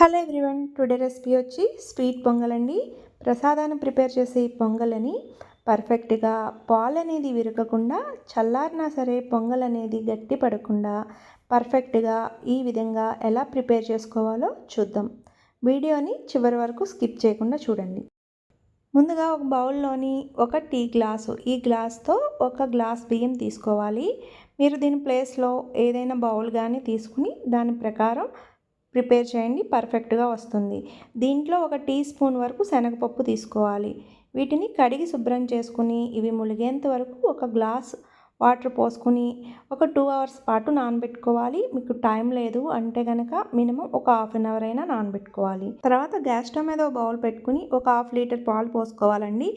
Hello everyone today recipe వచ్చి sweet pongal అండి ప్రసాదాన్ని ప్రిపేర్ చేసే ఈ పొంగల్ పర్ఫెక్ట్గా పాలు అనేది విరగకుండా చల్లారినా సరే పొంగల్ అనేది గట్టి పడకుండా పర్ఫెక్ట్గా ఈ విధంగా ఎలా ప్రిపేర్ చేసుకోవాలో చూద్దాం. వీడియోని చివరి వరకు స్కిప్ చేయకుండా చూడండి. ముందుగా ఒక బౌల్లోని ఒక టీ గ్లాసు ఈ గ్లాస్తో ఒక గ్లాస్ బియ్యం తీసుకోవాలి. మీరు దీని ప్లేస్లో ఏదైనా బౌల్ కానీ తీసుకుని దాని ప్రకారం ప్రిపేర్ చేయండి పర్ఫెక్ట్గా వస్తుంది. దీంట్లో ఒక టీ స్పూన్ వరకు శనగపప్పు తీసుకోవాలి. వీటిని కడిగి శుభ్రం చేసుకుని ఇవి ములిగేంత వరకు ఒక గ్లాస్ వాటర్ పోసుకొని ఒక టూ అవర్స్ పాటు నానబెట్టుకోవాలి. మీకు టైం లేదు అంటే కనుక మినిమం ఒక హాఫ్ అన్ అవర్ అయినా నానబెట్టుకోవాలి. తర్వాత గ్యాస్ స్టవ్ మీద ఒక బౌల్ పెట్టుకుని ఒక హాఫ్ లీటర్ పాలు పోసుకోవాలండి.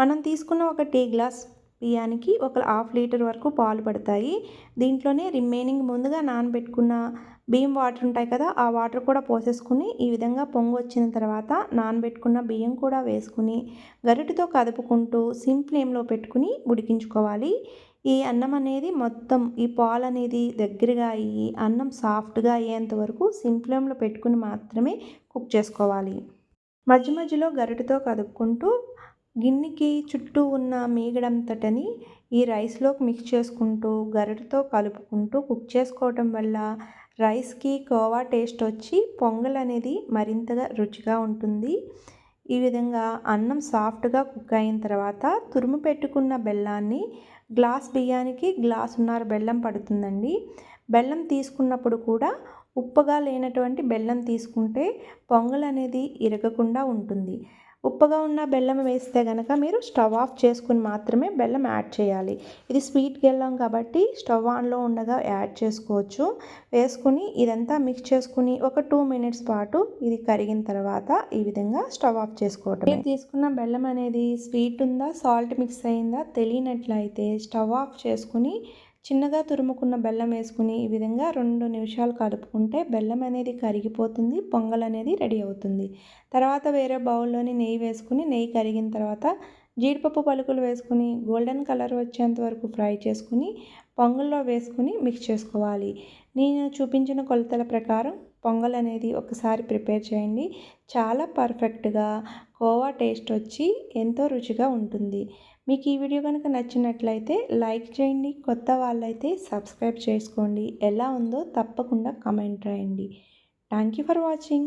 మనం తీసుకున్న ఒక టీ గ్లాస్ బియ్యానికి ఒక హాఫ్ లీటర్ వరకు పాలు పడతాయి. దీంట్లోనే రిమైనింగ్ ముందుగా నానబెట్టుకున్న బియ్యం వాటర్ ఉంటాయి కదా ఆ వాటర్ కూడా పోసేసుకుని ఈ విధంగా పొంగు వచ్చిన తర్వాత నానబెట్టుకున్న బియ్యం కూడా వేసుకుని గరిటతో కదుపుకుంటూ సిమ్ ఫ్లేమ్లో పెట్టుకుని ఉడికించుకోవాలి. ఈ అన్నం అనేది మొత్తం ఈ పాలు అనేది దగ్గరగా అయ్యి అన్నం సాఫ్ట్గా అయ్యేంత వరకు సిమ్ ఫ్లేమ్లో పెట్టుకుని మాత్రమే కుక్ చేసుకోవాలి. మధ్య మధ్యలో గరిటతో కదుపుకుంటూ గిన్నెకి చుట్టూ ఉన్న మీగడంతటని ఈ రైస్లోకి మిక్స్ చేసుకుంటూ గరిటతో కలుపుకుంటూ కుక్ చేసుకోవటం వల్ల రైస్కి కోవా టేస్ట్ వచ్చి పొంగల్ అనేది మరింతగా రుచిగా ఉంటుంది. ఈ విధంగా అన్నం సాఫ్ట్గా కుక్ అయిన తర్వాత తురుము పెట్టుకున్న బెల్లాన్ని గ్లాస్ బియ్యానికి గ్లాసున్నర బెల్లం పడుతుందండి. బెల్లం తీసుకున్నప్పుడు కూడా ఉప్పగా లేనటువంటి బెల్లం తీసుకుంటే పొంగల్ అనేది ఇరగకుండా ఉంటుంది. ఉప్పగా ఉన్న బెల్లం వేస్తే కనుక మీరు స్టవ్ ఆఫ్ చేసుకుని మాత్రమే బెల్లం యాడ్ చేయాలి. ఇది స్వీట్ బెల్లం కాబట్టి స్టవ్ ఆన్లో ఉండగా యాడ్ చేసుకోవచ్చు. వేసుకుని ఇదంతా మిక్స్ చేసుకుని ఒక టూ మినిట్స్ పాటు ఇది కరిగిన తర్వాత ఈ విధంగా స్టవ్ ఆఫ్ చేసుకోవటం మీరు తీసుకున్న బెల్లం అనేది స్వీట్ ఉందా సాల్ట్ మిక్స్ అయిందా తెలియనట్లయితే స్టవ్ ఆఫ్ చేసుకుని చిన్నగా తురుముకున్న బెల్లం వేసుకుని ఈ విధంగా రెండు నిమిషాలు కలుపుకుంటే బెల్లం అనేది కరిగిపోతుంది పొంగల్ అనేది రెడీ అవుతుంది. తర్వాత వేరే బౌల్లోని నెయ్యి వేసుకుని నెయ్యి కరిగిన తర్వాత జీడిపప్పు పలుకులు వేసుకుని గోల్డెన్ కలర్ వచ్చేంత వరకు ఫ్రై చేసుకుని పొంగల్లో వేసుకుని మిక్స్ చేసుకోవాలి. నేను చూపించిన కొలతల ప్రకారం పొంగల్ అనేది ఒకసారి ప్రిపేర్ చేయండి. చాలా పర్ఫెక్ట్గా కోవా టేస్ట్ వచ్చి ఎంతో రుచిగా ఉంటుంది. మీకు ఈ వీడియో కనుక నచ్చినట్లయితే లైక్ చేయండి. కొత్త వాళ్ళైతే సబ్స్క్రైబ్ చేసుకోండి. ఎలా ఉందో తప్పకుండా కమెంట్ రాయండి. Thank you for watching